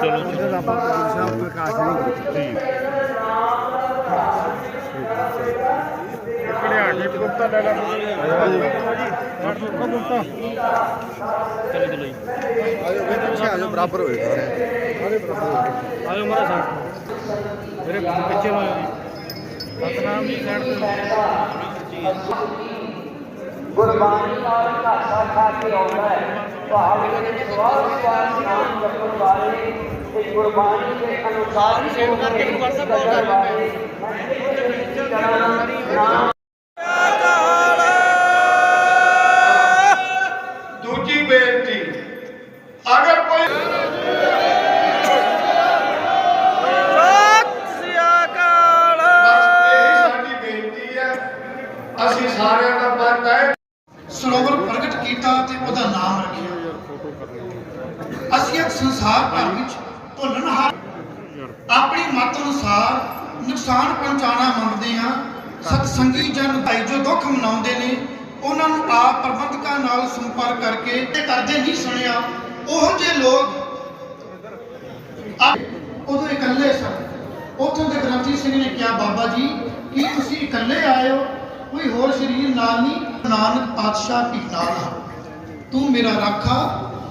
ਚਲੋ ਜਿਹਦਾ ਆਪਾਂ ਗੁਰੂ ਸਾਹਿਬ ਪ੍ਰਕਾਸ਼ ਨਹੀਂ ਕੜਿਆ ਕੇ ਗੁਪਤਾ ਲੈ ਲਾ। ਗੁਪਤਾ ਆਜੋ ਵੀ ਪਿੱਛੇ ਆਜੋ ਬਰਾਬਰ ਹੋਏ ਸਾਰੇ ਆਜੋ ਮਾਰਾ ਸਾਹਿਬ ਮੇਰੇ ਪਿੱਛੇ ਨੂੰ ਆਇਓ ਜੀ ਸਤਨਾਮ ਜੀ ਸਾਈਡ ਤੇ ਗੁਰਬਾਣੀ ਨਾਲ ਘਾਟਾ ਖਾ ਕੇ ਆਉਂਦਾ ਹੈ ਭਾਵੇਂ ਦੇ ਸਵਾਲ ਸਵਾਲ ਨਾਮ ਜਪਣ ਵਾਲੇ ਤੇ ਗੁਰਬਾਣੀ ਦੇ ਅਨੁਸਾਰ ਹੀ ਕਰਕੇ ਕਾਲ ਕਰ ਨਾਮ ਦੂਜੀ ਬੇਨਤੀ ਅਗਰ ਕੋਈ ਬਸ ਇਹੀ ਸਾਡੀ ਬੇਨਤੀ ਹੈ ਅਸੀਂ ਸਾਰਿਆਂ ਦਾ ਬੰਦ ਹੈ ਸਰੋਵਰ ਪ੍ਰਗਟ ਕੀਤਾ ਤੇ ਉਹਦਾ ਨਾਮ ਰੱਖਿਆ ਅਸੀਂ ਇੱਕ ਸੰਸਾਰ ਭਰ ਵਿੱਚ ਭੁੱਲਣਹਾਰ ਆਪਣੀ ਮਤ ਅਨੁਸਾਰ ਨੁਕਸਾਨ ਪਹੁੰਚਾਉਣਾ ਮੰਗਦੇ ਹਾਂ ਸਤਸੰਗੀ ਜਨ ਭਾਈ ਜੋ ਦੁੱਖ ਮਨਾਉਂਦੇ ਨੇ, ਉਹਨਾਂ ਨੂੰ ਆਪ ਪ੍ਰਬੰਧਕਾਂ ਨਾਲ ਸੰਪਰਕ ਕਰਕੇ ਤੇ ਕਰਦੇ ਨਹੀਂ ਸੁਣਿਆ। ਉਹ ਜੇ ਲੋਕ ਉਦੋਂ ਇਕੱਲੇ ਸਨ। ਉੱਥੋਂ ਦੇ ਗ੍ਰੰਥੀ ਸਿੰਘ ਨੇ ਕਿਹਾ, ਬਾਬਾ ਜੀ, ਕੀ ਤੁਸੀਂ ਇਕੱਲੇ ਆਏ ਹੋ? ਕੋਈ ਹੋਰ ਸ਼ਰੀਰ ਨਾਲ ਨਹੀਂ? ਨਾਨਕ ਪਾਤਸ਼ਾਹ ਵੀ ਨਾਲ ਤੂੰ ਮੇਰਾ ਰਾਖਾ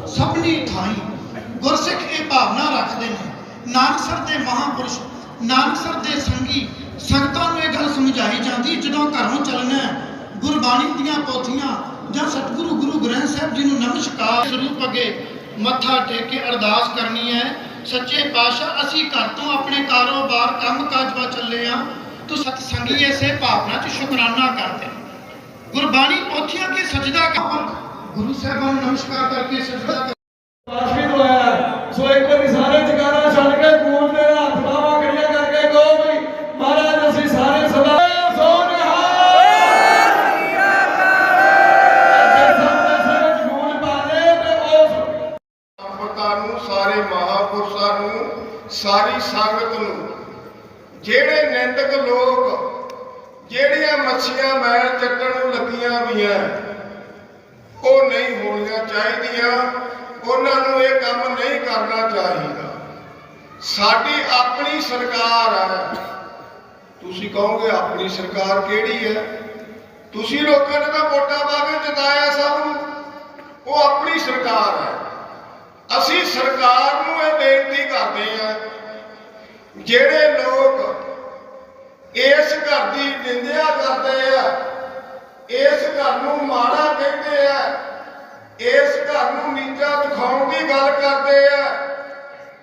ਸਭਨੀ ਥਾਈ। ਗੁਰਸਿੱਖ ਇਹ ਭਾਵਨਾ ਰੱਖਦੇ ਨੇ। ਨਾਨਕਸਰ ਦੇ ਮਹਾਪੁਰਸ਼ ਨਾਨਕਸਰ ਦੇ ਸੰਗੀ ਸੰਗਤਾਂ ਨੂੰ ਇਹ ਗੱਲ ਸਮਝਾਈ ਜਾਂਦੀ ਜਦੋਂ ਘਰੋਂ ਚੱਲਣਾ ਹੈ, ਗੁਰਬਾਣੀ ਦੀਆਂ ਪੋਥੀਆਂ ਜਾਂ ਸਤਿਗੁਰੂ ਗੁਰੂ ਗ੍ਰੰਥ ਸਾਹਿਬ ਜੀ ਨੂੰ ਨਮਸਕਾਰ ਸਰੂਪ ਅੱਗੇ ਮੱਥਾ ਟੇਕ ਕੇ ਅਰਦਾਸ ਕਰਨੀ ਹੈ ਸੱਚੇ ਪਾਤਸ਼ਾਹ ਅਸੀਂ ਘਰ ਤੋਂ ਆਪਣੇ ਕਾਰੋਬਾਰ ਕੰਮਕਾਜ ਵਾ ਚੱਲੇ ਆ ਤੂੰ ਸਤਸੰਗੀ ਐਸੇ ਭਾਵਨਾ ਚ ਸ਼ੁਕਰਾਨਾ ਕਰਦੇ ਗੁਰਬਾਣੀ ਪੋਥੀਆਂ ਕੇ ਸਜਦਾ ਕਰ ਗੁਰੂ ਸਾਹਿਬਾਨ ਨੂੰ ਨਮਸਕਾਰ ਕਰਕੇ ਸਜਦਾ ਕਰ ਕਾਸ਼ਮੀ ਤੋਂ ਆਇਆ ਸੋ ਇੱਕ ਵਾਰੀ ਸਾਰੇ ਮਹਾਪੁਰਸ਼ਾਂ ਨੂੰ, ਸਾਰੀ ਸੰਗਤ ਨੂੰ, ਜਿਹੜੇ ਨਿੰਦਕ ਲੋਕ, ਜਿਹੜੀਆਂ ਮੱਛੀਆਂ ਮੈਲ ਚੱਟਣ ਨੂੰ ਲੱਗੀਆਂ ਵੀਆਂ ਉਹ ਨਹੀਂ ਹੋਣੀਆਂ ਚਾਹੀਦੀਆਂ, ਉਹਨਾਂ ਨੂੰ ਇਹ ਕੰਮ ਨਹੀਂ ਕਰਨਾ ਚਾਹੀਦਾ। ਸਾਡੀ ਆਪਣੀ ਸਰਕਾਰ ਹੈ। ਤੁਸੀਂ ਕਹੋਗੇ, ਆਪਣੀ ਸਰਕਾਰ ਕਿਹੜੀ ਹੈ? ਤੁਸੀਂ ਲੋਕਾਂ ਨੇ ਤਾਂ ਵੋਟਾਂ ਪਾ ਕੇ ਜਿਤਾਇਆ ਸਭ ਨੂੰ। ਉਹ ਆਪਣੀ ਸਰਕਾਰ ਹੈ। ਅਸੀਂ ਸਰਕਾਰ ਨੂੰ ਇਹ ਬੇਨਤੀ ਕਰਦੇ ਹਾਂ, ਜਿਹੜੇ ਲੋਕ ਇਸ ਘਰ ਦੀ ਨਿੰਦਿਆ ਕਰਦੇ ਆ, ਇਸ ਘਰ ਨੂੰ ਮਾੜਾ ਕਹਿੰਦੇ ਆ, ਇਸ ਘਰ ਨੂੰ ਨੀਚਾ ਦਿਖਾਉਣ ਦੀ ਗੱਲ ਕਰਦੇ ਆ,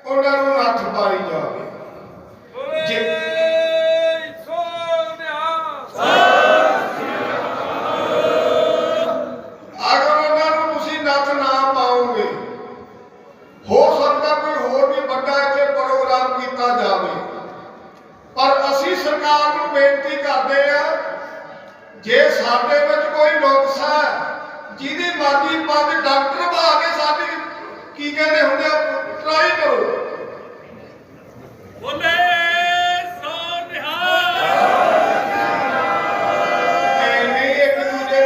ਉਹਨਾਂ ਨੂੰ ਨੱਥ ਪਾਈ ਜਾਵੇ ਜੇ ਅਗਰ ਉਹਨਾਂ ਨੂੰ ਤੁਸੀਂ ਨੱਥ ਨਾ ਪਾਓਗੇ ਹੋ ਸਕਦਾ ਕੋਈ ਹੋਰ ਵੀ ਵੱਡਾ ਇੱਥੇ ਪ੍ਰੋਗਰਾਮ ਕੀਤਾ ਜਾਵੇ ਪਰ ਅਸੀਂ ਸਰਕਾਰ ਨੂੰ ਬੇਨਤੀ ਕਰਦੇ ਆ ਜੇ ਸਾਡੇ ਵਿੱਚ ਕੋਈ ਨੁਕਸ ਹੈ ਜਿਹਦੀ ਮਰਜ਼ੀ ਪੰਜ ਡਾਕਟਰ ਬਾ ਕੇ ਸਾਡੀ ਕੀ ਕਹਿੰਦੇ ਹੁੰਦੇ ਆ ਟਰਾਈ ਕਰੋ ਐਵੇਂ ਇੱਕ ਦੂਜੇ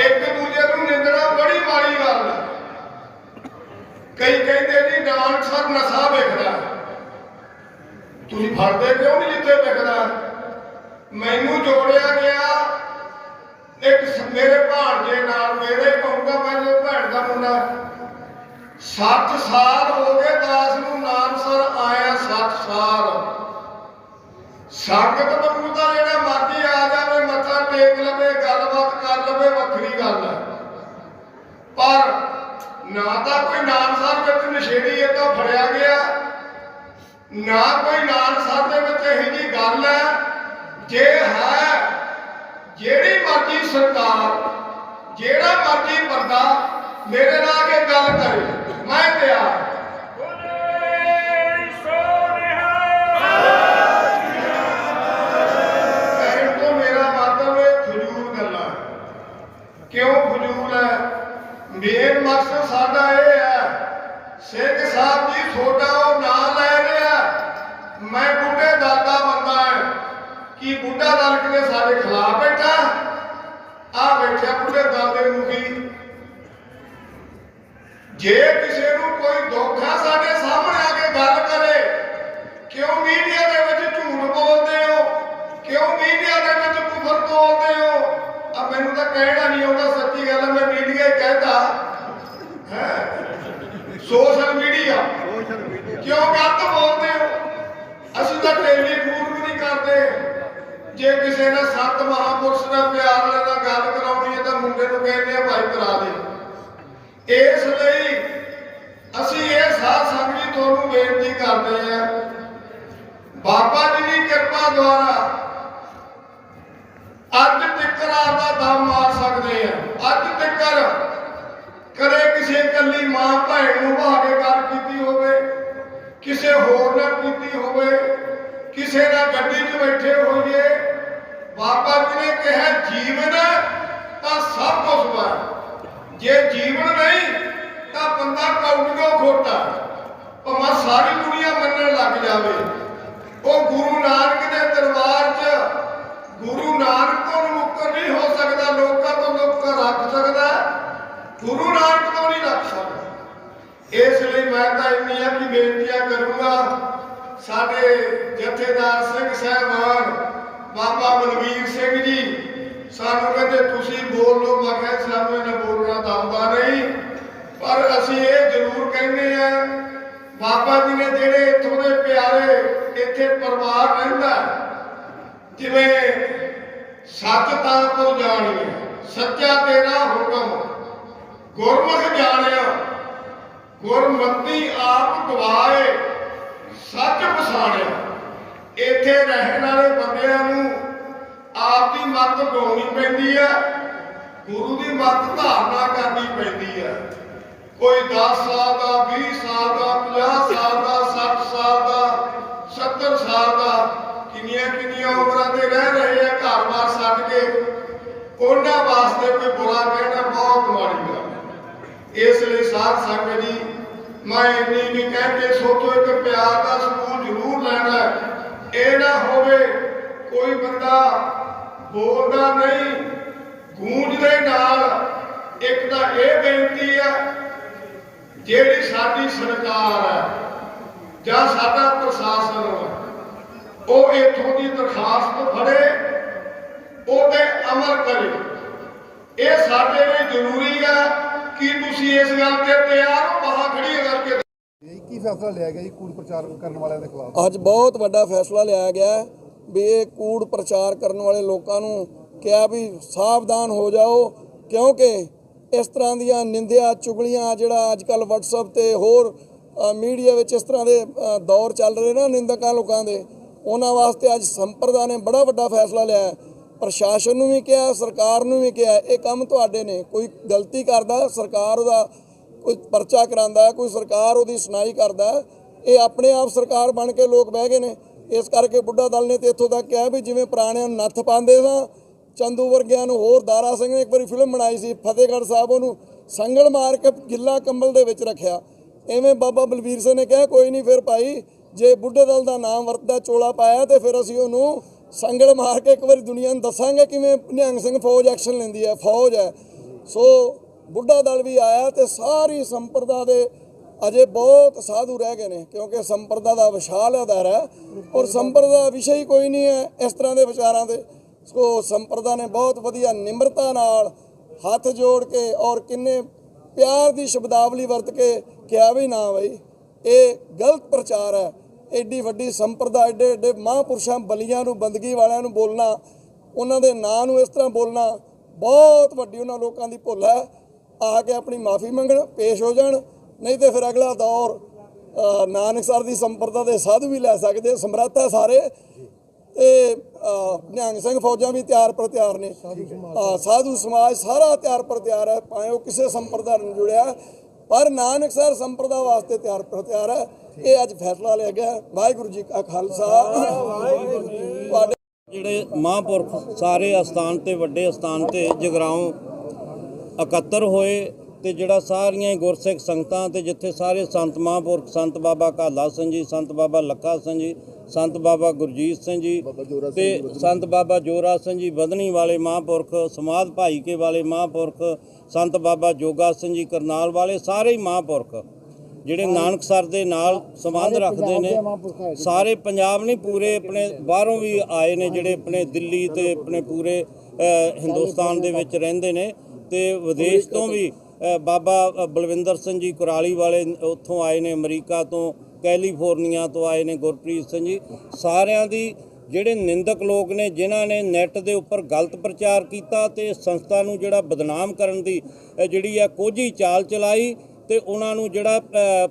ਇੱਕ ਦੂਜੇ ਨੂੰ ਨਿੰਦਣਾ ਬੜੀ ਮਾੜੀ ਗੱਲ ਕਈ ਕਹਿੰਦੇ ਜੀ ਨਾਨਕਸਰ ਨਸ਼ਾ। ਤੁਸੀਂ ਫੜਦੇ ਕਿਉਂ ਨਹੀਂ ਜਿੱਥੇ ਵੇਖਦਾ ਮੈਨੂੰ ਜੋੜਿਆ ਗਿਆ। ਇੱਕ ਸ- ਮੇਰੇ ਭਾਣਜੇ ਨਾਲ ਮੇਰੇ ਕਹੂੰਗਾ ਮੈਂ ਜੋ ਭੈਣ ਦਾ ਮੁੰਡਾ। 7 ਸਾਲ ਹੋ ਗਏ ਦਾਸ ਨੂੰ ਨਾਨਕਸਰ ਆਇਆ 7 ਸਾਲ। ਸੰਗਤ ਵਾਂਗੂ ਤਾਂ ਜਿਹੜਾ ਮਰਜ਼ੀ ਆ ਜਾਵੇ, ਮੱਥਾ ਟੇਕ ਲਵੇ, ਗੱਲਬਾਤ ਕਰ ਲਵੇ, ਵੱਖਰੀ ਗੱਲ ਹੈ। ਪਰ ਨਾ ਤਾਂ ਕੋਈ ਨਾਨਸਰ ਵਿੱਚ ਨਸ਼ੇੜੀ ਏਦਾਂ ਫੜਿਆ ਗਿਆ, ਨਾ ਕੋਈ ਨਾਨਸਰ ਦੇ ਵਿੱਚ ਇਹੋ ਜੀ ਗੱਲ ਹੈ ਜੇ ਹੈ, ਜਿਹੜੀ ਮਰਜ਼ੀ ਸਰਕਾਰ, ਜਿਹੜਾ ਮਰਜ਼ੀ ਬੰਦਾ ਮੇਰੇ ਨਾਲ ਆ ਕੇ ਗੱਲ ਕਰੇ, ਮੈਂ ਤਿਆਰ ਕਹਿਣ ਤੋਂ ਮੇਰਾ ਮਤਲਬ ਇਹ ਫਜ਼ੂਲ ਗੱਲਾਂ ਹੈ। ਮੇਨ ਮਕਸਦ ਸਾਡਾ ਇਹ ਹੈ, ਸਿੰਘ ਸਾਹਿਬ ਜੀ, ਤੁਹਾਡਾ ਉਹ ਨਾਂ ਲੈ ਰਿਹਾ ਮੈਂ ਬੁੱਢੇ ਦਲ ਦਾ ਬੰਦਾ ਹਾਂ ਕੀ ਬੁੱਢਾ ਦਲ ਸਾਡੇ ਖਿਲਾਫ ਬੈਠਾ। ਆ ਬੈਠਿਆ ਬੁੱਢੇ ਦਲ ਦੇ ਮੁਖੀ ਜੇ ਕਿਸੇ ਨੂੰ ਕੋਈ ਦੁੱਖ ਆ ਸਾਡੇ ਸਾਹਮਣੇ ਆ ਕੇ ਗੱਲ ਕਰੇ। ਕਿਉਂ ਮੀਡੀਆ ਦੇ ਵਿੱਚ ਝੂਠ ਬੋਲਦੇ ਹੋ? ਕਿਉਂ ਮੀਡੀਆ ਦੇ ਵਿੱਚ ਕੁਫਰ ਬੋਲਦੇ ਹੋ? ਆ ਮੈਨੂੰ ਤਾਂ ਕਹਿਣਾ ਨਹੀਂ ਆਉਂਦਾ ਸੱਚੀ ਗੱਲ ਮੈਂ ਮੀਡੀਆ ਹੀ ਕਹਿਤਾ। ਹੈ? Social media. ਕਿਉਂ ਗਲਤ ਬੋਲਦੇ ਹੋ? ਅਸੀਂ ਤਾਂ ਟੈਲੀਫੋਨ ਵੀ ਨਹੀਂ ਕਰਦੇ। ਜੇ ਕਿਸੇ ਨੇ ਸੰਤ ਮਹਾਪੁਰਸ਼ ਦਾ ਪਿਆਰ ਲੈਣਾ, ਗੱਲ ਕਰਾਉਣੀ ਹੈ ਤਾਂ ਮੁੰਡੇ ਨੂੰ ਕਹਿੰਦੇ ਆ, ਭਾਈ ਕਰਾ ਦੇ। ਇਸ ਲਈ ਅਸੀਂ ਇਹ ਸਾਧ ਸੰਗਤ ਜੀ ਤੁਹਾਨੂੰ ਬੇਨਤੀ ਕਰਦੇ ਹਾਂ, ਬਾਬਾ ਜੀ ਦੀ ਕਿਰਪਾ ਦੁਆਰਾ ਅੱਜ ਤੱਕਰ ਆਪਦਾ ਦਮ ਮਾਰ ਸਕਦੇ ਆ ਅੱਜ ਤੱਕਰ ਕਦੇ ਕਿਸੇ ਕੱਲੀ ਮਾਂ ਭੈਣ ਨੂੰ ਭਾ ਕੇ ਗੱਲ ਕੀਤੀ ਹੋਵੇ, ਕਿਸੇ ਹੋਰ ਨਾਲ ਕੀਤੀ ਹੋਵੇ, ਕਿਸੇ ਨਾਲ ਗੱਡੀ 'ਚ ਬੈਠੇ ਹੋਈਏ ਬਾਬਾ ਜੀ ਨੇ ਕਿਹਾ, ਜੀਵਨ ਤਾਂ ਸਭ ਕੁਝ ਵਾ ਜੇ ਜੀਵਨ ਨਹੀਂ, ਤਾਂ ਬੰਦਾ ਕੌਡੀਓ ਖੋਟਾ। ਭਾਵੇਂ ਸਾਰੀ ਦੁਨੀਆ ਮੰਨਣ ਲੱਗ ਜਾਵੇ। ਉਹ ਗੁਰੂ ਨਾਨਕ ਦੇ ਦਰਬਾਰ 'ਚ ਗੁਰੂ ਨਾਨਕ ਤੋਂ ਮੁਕਰ ਨਹੀਂ ਹੋ ਸਕਦਾ। ਲੋਕਾਂ ਤੋਂ ਲੋਕਾਂ ਰੱਖ ਸਕਦਾ। ਗੁਰੂ ਨਾਨਕ ਤੋਂ ਨਹੀਂ ਰੱਖ ਸਕਦਾ। ਇਸ ਲਈ ਮੈਂ ਤਾਂ ਇੰਨੀਆਂ ਵੀ ਬੇਨਤੀਆਂ ਕਰੂੰਗਾ, ਸਾਡੇ ਜਥੇਦਾਰ ਸਿੰਘ ਸਾਹਿਬਾਨ ਬਾਬਾ ਬਲਵੀਰ ਸਿੰਘ ਜੀ, ਸਾਨੂੰ ਕਹਿੰਦੇ ਤੁਸੀਂ ਬੋਲ ਲਓ, ਮੈਂ ਕਿਹਾ ਸਾਨੂੰ ਇਹਨਾਂ ਬੋਲਣਾ ਤਾਂ ਆਉਂਦਾ ਨਹੀਂ। ਪਰ ਅਸੀਂ ਇਹ ਜ਼ਰੂਰ ਕਹਿੰਦੇ ਆ, ਬਾਬਾ ਜੀ ਨੇ ਜਿਹੜੇ ਇੱਥੋਂ ਦੇ ਪਿਆਰੇ ਇੱਥੇ ਪਰਿਵਾਰ ਰਹਿੰਦਾ ਜਿਵੇਂ ਸੱਚ ਤਾਂ ਕੋ ਜਾਣੀਏ, ਸੱਚਾ ਤੇਰਾ ਹੁਕਮ, ਗੁਰਮੁਖ ਜਾਣਿਆ ਗੁਰਮਤੀ ਆਪ ਗਵਾਏ, ਸੱਚ ਪਛਾਣਿਆ। ਇੱਥੇ ਰਹਿਣ ਵਾਲੇ ਬੰਦਿਆਂ ਨੂੰ ਆਪ ਦੀ ਮੱਤ ਗਾਉਣੀ ਪੈਂਦੀ ਆ, ਗੁਰੂ ਦੀ ਮੱਤ ਧਾਰਨਾ ਕਰਨੀ ਪੈਂਦੀ ਆ। ਕੋਈ 10 ਸਾਲ ਦਾ 20 ਸਾਲ ਦਾ 50 ਸਾਲ ਦਾ 60 ਸਾਲ ਦਾ 70 ਸਾਲ ਦਾ ਕਿੰਨੀਆਂ ਕਿੰਨੀਆਂ ਉਮਰਾਂ ਦੇ ਰਹਿ ਰਹੇ ਆ ਘਰ-ਬਾਰ ਛੱਡ ਕੇ, ਉਹਨਾਂ ਵਾਸਤੇ ਕੋਈ ਬੁਰਾ ਕਹਿਣਾ ਬਹੁਤ ਮਾੜੀ ਗੱਲ ਇਸ ਲਈ ਸਾਧ ਸੰਗਤ ਜੀ, ਮੈਂ ਇੰਨੀ ਵੀ ਕਹਿ ਕੇ ਸੋਚੋ, ਇੱਕ ਪਿਆਰ ਦਾ ਸਕੂਲ ਜ਼ਰੂਰ ਲੈਣਾ ਇਹ ਨਾ ਹੋਵੇ ਕੋਈ ਬੰਦਾ ਬੋਲਦਾ ਨਹੀਂ ਗੂੰਜ ਦੇ ਨਾਲ। ਇੱਕ ਤਾਂ ਇਹ ਬੇਨਤੀ ਆ, ਜਿਹੜੀ ਸਾਡੀ ਸਰਕਾਰ ਹੈ ਜਾਂ ਸਾਡਾ ਪ੍ਰਸ਼ਾਸਨ ਹੈ ਉਹ ਇੱਥੋਂ ਦੀ ਦਰਖਾਸਤ ਫੜੇ, ਉਹ ਤੇ ਅਮਲ ਕਰੇ। ਇਹ ਸਾਡੇ ਲਈ ਜ਼ਰੂਰੀ ਆ ਕਿ ਤੁਸੀਂ ਇਸ ਗੱਲ ਤੇ ਤਿਆਰ ਹੋ, ਬਾਹਾਂ ਖੜੀਆਂ ਫੈਸਲਾ ਲਿਆ ਗਿਆ ਜੀ ਕੂੜ ਪ੍ਰਚਾਰ ਕਰਨ ਵਾਲਿਆਂ ਦੇ ਖਿਲਾਫ? ਅੱਜ ਬਹੁਤ ਵੱਡਾ ਫੈਸਲਾ ਲਿਆ ਗਿਆ ਵੀ ਇਹ ਕੂੜ ਪ੍ਰਚਾਰ ਕਰਨ ਵਾਲੇ ਲੋਕਾਂ ਨੂੰ ਕਿਹਾ ਵੀ ਸਾਵਧਾਨ ਹੋ ਜਾਓ, ਕਿਉਂਕਿ ਇਸ ਤਰ੍ਹਾਂ ਦੀਆਂ ਨਿੰਦਿਆ ਚੁਗਲੀਆਂ ਜਿਹੜਾ ਅੱਜ ਕੱਲ WhatsApp ਤੇ ਹੋਰ ਮੀਡੀਆ ਵਿੱਚ ਇਸ ਤਰ੍ਹਾਂ ਦੇ ਦੌਰ ਚੱਲ ਰਹੇ ਨਾ ਨਿੰਦਕਾਂ ਲੋਕਾਂ ਦੇ, ਉਹਨਾਂ ਵਾਸਤੇ ਅੱਜ ਸੰਪਰਦਾ ਨੇ ਬੜਾ ਵੱਡਾ ਫੈਸਲਾ ਲਿਆ ਪ੍ਰਸ਼ਾਸਨ ਨੂੰ ਵੀ ਕਿਹਾ, ਸਰਕਾਰ ਨੂੰ ਵੀ ਕਿਹਾ, ਇਹ ਕੰਮ ਤੁਹਾਡੇ ਨੇ, ਕੋਈ ਗਲਤੀ ਕਰਦਾ, ਸਰਕਾਰ ਉਹਦਾ ਕੋਈ ਪਰਚਾ ਕਰਾਂਦਾ ਕੋਈ ਸਰਕਾਰ ਉਹਦੀ ਸੁਣਾਈ ਕਰਦਾ ਇਹ ਆਪਣੇ ਆਪ ਸਰਕਾਰ ਬਣ ਕੇ ਲੋਕ ਬਹਿ ਗਏ ਨੇ। ਇਸ ਕਰਕੇ ਬੁੱਢਾ ਦਲ ਨੇ ਤੇ ਇੱਥੋਂ ਤੱਕ ਕਿਹਾ ਵੀ ਜਿਵੇਂ ਪੁਰਾਣਿਆਂ ਨੂੰ ਨੱਥ ਪਾਉਂਦੇ ਸਾਂ, ਚੰਦੂ ਵਰਗਿਆਂ ਨੂੰ ਹੋਰ ਦਾਰਾ ਸਿੰਘ ਨੇ ਇੱਕ ਵਾਰੀ ਫਿਲਮ ਬਣਾਈ ਸੀ, ਫਤਿਹਗੜ੍ਹ ਸਾਹਿਬ ਉਹਨੂੰ ਸੰਗਲ ਮਾਰ ਕੇ ਗਿੱਲਾ ਕੰਬਲ ਦੇ ਵਿੱਚ ਰੱਖਿਆ। ਐਵੇਂ ਬਾਬਾ ਬਲਵੀਰ ਸਿੰਘ ਨੇ ਕਿਹਾ, ਕੋਈ ਨਹੀਂ ਫਿਰ ਭਾਈ, ਜੇ ਬੁੱਢੇ ਦਲ ਦਾ ਨਾਮ ਵਰਤਦਾ ਚੋਲਾ ਪਾਇਆ ਤੇ ਫਿਰ ਅਸੀਂ ਉਹਨੂੰ ਸੰਗਲ ਮਾਰ ਕੇ ਇੱਕ ਵਾਰੀ ਦੁਨੀਆ ਨੂੰ ਦੱਸਾਂਗੇ ਕਿਵੇਂ ਨਿਹੰਗ ਸਿੰਘ ਫੌਜ ਐਕਸ਼ਨ ਲੈਂਦੀ ਹੈ, ਫੌਜ ਹੈ। ਸੋ ਬੁੱਢਾ ਦਲ ਵੀ ਆਇਆ ਤੇ ਸਾਰੀ ਸੰਪਰਦਾ ਦੇ ਅਜੇ ਬਹੁਤ ਸਾਧੂ ਰਹਿ ਗਏ ਨੇ, ਕਿਉਂਕਿ ਸੰਪਰਦਾ ਦਾ ਵਿਸ਼ਾਲ ਆਧਾਰ ਹੈ ਔਰ ਸੰਪਰਦਾ ਵਿਸ਼ਾ ਹੀ ਕੋਈ ਨਹੀਂ ਹੈ ਇਸ ਤਰ੍ਹਾਂ ਦੇ ਵਿਚਾਰਾਂ ਦੇ। ਸੋ ਸੰਪਰਦਾ ਨੇ ਬਹੁਤ ਵਧੀਆ ਨਿਮਰਤਾ ਨਾਲ ਹੱਥ ਜੋੜ ਕੇ ਔਰ ਕਿੰਨੇ ਪਿਆਰ ਦੀ ਸ਼ਬਦਾਵਲੀ ਵਰਤ ਕੇ ਕਿਹਾ ਵੀ ਨਾ ਬਈ, ਇਹ ਗਲਤ ਪ੍ਰਚਾਰ ਹੈ। ਐਡੀ ਵੱਡੀ ਸੰਪਰਦਾ ਐਡੇ ਐਡੇ ਮਹਾਂਪੁਰਸ਼ਾਂ ਬਲੀਆਂ ਨੂੰ, ਬੰਦਗੀ ਵਾਲਿਆਂ ਨੂੰ ਬੋਲਣਾ, ਉਹਨਾਂ ਦੇ ਨਾਂ ਨੂੰ ਇਸ ਤਰ੍ਹਾਂ ਬੋਲਣਾ ਬਹੁਤ ਵੱਡੀ ਉਹਨਾਂ ਲੋਕਾਂ ਦੀ ਭੁੱਲ ਹੈ। ਆ ਕੇ ਆਪਣੀ ਮਾਫੀ ਮੰਗਣ ਪੇਸ਼ ਹੋ ਜਾਣ ਨਹੀਂ ਤੇ ਫਿਰ ਅਗਲਾ ਦੌਰ ਨਾਨਕ ਸਰ ਦੀ ਸੰਪਰਦਾ ਦੇ ਸਾਧੂ ਵੀ ਲੈ ਸਕਦੇ ਸਮਰੱਥ ਹੈ ਸਾਰੇ ਤੇ ਨਿਹੰਗ ਸਿੰਘ ਫੌਜਾਂ ਵੀ ਤਿਆਰ ਪਰ ਤਿਆਰ ਨੇ ਸਾਧੂ ਸਮਾਜ ਸਾਰਾ ਤਿਆਰ ਪਰ ਤਿਆਰ ਹੈ ਭਾਵੇਂ ਉਹ ਕਿਸੇ ਸੰਪਰਦਾ ਨਾਲ ਜੁੜਿਆ ਪਰ ਨਾਨਕ ਸਰ ਸੰਪਰਦਾ ਵਾਸਤੇ ਤਿਆਰ ਪਰ ਤਿਆਰ ਹੈ ਇਹ ਅੱਜ ਫੈਸਲਾ ਲਿਆ ਗਿਆ। ਵਾਹਿਗੁਰੂ ਜੀ ਕਾ ਖਾਲਸਾ। ਜਿਹੜੇ ਮਹਾਂਪੁਰਖ ਸਾਰੇ ਅਸਥਾਨ ਤੇ ਵੱਡੇ ਅਸਥਾਨ ਤੇ ਜਗਰਾਉਂ ਇਕੱਤਰ ਹੋਏ ਤੇ ਜਿਹੜਾ ਸਾਰੀਆਂ ਹੀ ਗੁਰਸਿੱਖ ਸੰਗਤਾਂ ਤੇ ਜਿੱਥੇ ਸਾਰੇ ਸੰਤ ਮਹਾਂਪੁਰਖ ਸੰਤ ਬਾਬਾ ਕਾਲਾ ਸਿੰਘ ਜੀ ਸੰਤ ਬਾਬਾ ਲੱਖਾ ਸਿੰਘ ਜੀ ਸੰਤ ਬਾਬਾ ਗੁਰਜੀਤ ਸਿੰਘ ਜੀ ਤੇ ਸੰਤ ਬਾਬਾ ਜੋਰਾ ਸਿੰਘ ਜੀ ਬਦਨੀ ਵਾਲੇ ਮਹਾਂਪੁਰਖ ਸਮਾਧ ਭਾਈ ਕੇ ਵਾਲੇ ਮਹਾਂਪੁਰਖ ਸੰਤ ਬਾਬਾ ਜੋਗਾ ਸਿੰਘ ਜੀ ਕਰਨਾਲ ਵਾਲੇ ਸਾਰੇ ਹੀ ਮਹਾਂਪੁਰਖ ਜਿਹੜੇ ਨਾਨਕਸਰ ਦੇ ਨਾਲ ਸੰਬੰਧ ਰੱਖਦੇ ਨੇ ਸਾਰੇ ਪੰਜਾਬ ਨਹੀਂ ਪੂਰੇ ਆਪਣੇ ਬਾਹਰੋਂ ਵੀ ਆਏ ਨੇ ਜਿਹੜੇ ਆਪਣੇ ਦਿੱਲੀ ਤੇ ਆਪਣੇ ਪੂਰੇ ਹਿੰਦੁਸਤਾਨ ਦੇ ਵਿੱਚ ਰਹਿੰਦੇ ਨੇ। ਤੇ ਵਿਦੇਸ਼ ਤੋਂ ਵੀ ਬਾਬਾ ਬਲਵਿੰਦਰ ਸਿੰਘ ਜੀ ਕੁਰਾਲੀ ਵਾਲੇ ਉੱਥੋਂ ਆਏ ਨੇ ਅਮਰੀਕਾ ਤੋਂ ਕੈਲੀਫੋਰਨੀਆ ਤੋਂ ਆਏ ਨੇ ਗੁਰਪ੍ਰੀਤ ਸਿੰਘ ਜੀ। ਸਾਰਿਆਂ ਦੀ ਜਿਹੜੇ ਨਿੰਦਕ ਲੋਕ ਨੇ ਜਿਨ੍ਹਾਂ ਨੇ ਨੈੱਟ ਦੇ ਉੱਪਰ ਗਲਤ ਪ੍ਰਚਾਰ ਕੀਤਾ ਤੇ ਸੰਸਥਾ ਨੂੰ ਜਿਹੜਾ ਬਦਨਾਮ ਕਰਨ ਦੀ ਅ, ਜਿਹੜੀ ਆ ਕੋਝੀ ਚਾਲ ਚਲਾਈ ਤੇ ਉਹਨਾਂ ਨੂੰ ਜਿਹੜਾ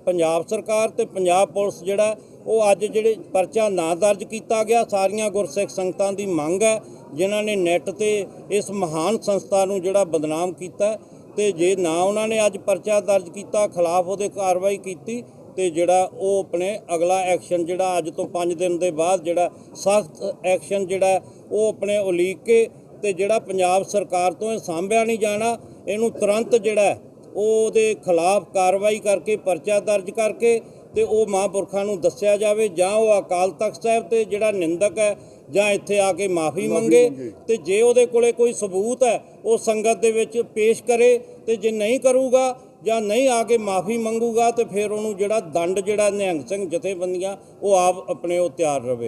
ਪੰਜਾਬ ਸਰਕਾਰ ਤੇ ਪੰਜਾਬ ਪੁਲਿਸ ਜਿਹੜਾ ਉਹ ਅੱਜ ਜਿਹੜੇ ਪਰਚਾ ਨਾ ਦਰਜ ਕੀਤਾ ਗਿਆ ਸਾਰੀਆਂ ਗੁਰਸਿੱਖ ਸੰਗਤਾਂ ਦੀ ਮੰਗ ਹੈ। ਜਿਨ੍ਹਾਂ ਨੇ ਨੈੱਟ ਤੇ ਇਸ ਮਹਾਨ ਸੰਸਥਾ ਨੂੰ ਜਿਹੜਾ ਬਦਨਾਮ ਕੀਤਾ ਤੇ ਜੇ ਨਾ ਉਹਨਾਂ ਨੇ ਅੱਜ ਪਰਚਾ ਦਰਜ ਕੀਤਾ, ਖਿਲਾਫ ਉਹਦੇ ਕਾਰਵਾਈ ਕੀਤੀ ਤੇ ਜਿਹੜਾ ਉਹ ਆਪਣੇ ਅਗਲਾ ਐਕਸ਼ਨ ਜਿਹੜਾ ਅੱਜ ਤੋਂ 5 ਦਿਨ ਦੇ ਬਾਅਦ ਜਿਹੜਾ ਸਖਤ ਐਕਸ਼ਨ ਜਿਹੜਾ ਉਹ ਆਪਣੇ ਉਲੀਕ ਕੇ ਤੇ ਜਿਹੜਾ ਪੰਜਾਬ ਸਰਕਾਰ ਤੋਂ ਇਹ ਸਾਂਭਿਆ ਨਹੀਂ ਜਾਣਾ, ਇਹਨੂੰ ਤੁਰੰਤ ਜਿਹੜਾ ਉਹ ਉਹਦੇ ਖਿਲਾਫ ਕਾਰਵਾਈ ਕਰਕੇ, ਪਰਚਾ ਦਰਜ ਕਰਕੇ ਤੇ ਉਹ ਮਹਾਂਪੁਰਖਾਂ ਨੂੰ ਦੱਸਿਆ ਜਾਵੇ ਜਾਂ ਉਹ ਅਕਾਲ ਤਖਤ ਸਾਹਿਬ ਤੇ ਜਿਹੜਾ ਨਿੰਦਕ ਹੈ ਜਾਂ ਇੱਥੇ ਆ ਕੇ ਮਾਫੀ ਮੰਗੇ ਤੇ ਜੇ ਉਹਦੇ ਕੋਲੇ ਕੋਈ ਸਬੂਤ ਹੈ ਉਹ ਸੰਗਤ ਦੇ ਵਿੱਚ ਪੇਸ਼ ਕਰੇ ਤੇ ਜੇ ਨਹੀਂ ਕਰੂਗਾ ਜਾਂ ਨਹੀਂ ਆ ਕੇ ਮਾਫੀ ਮੰਗੂਗਾ ਤੇ ਫਿਰ ਉਹਨੂੰ ਜਿਹੜਾ ਦੰਡ ਜਿਹੜਾ ਨਿਹੰਗ ਸਿੰਘ ਜਥੇਬੰਦੀਆਂ ਉਹ ਆਪ ਆਪਣੇ ਉਹ ਤਿਆਰ ਰਵੇ।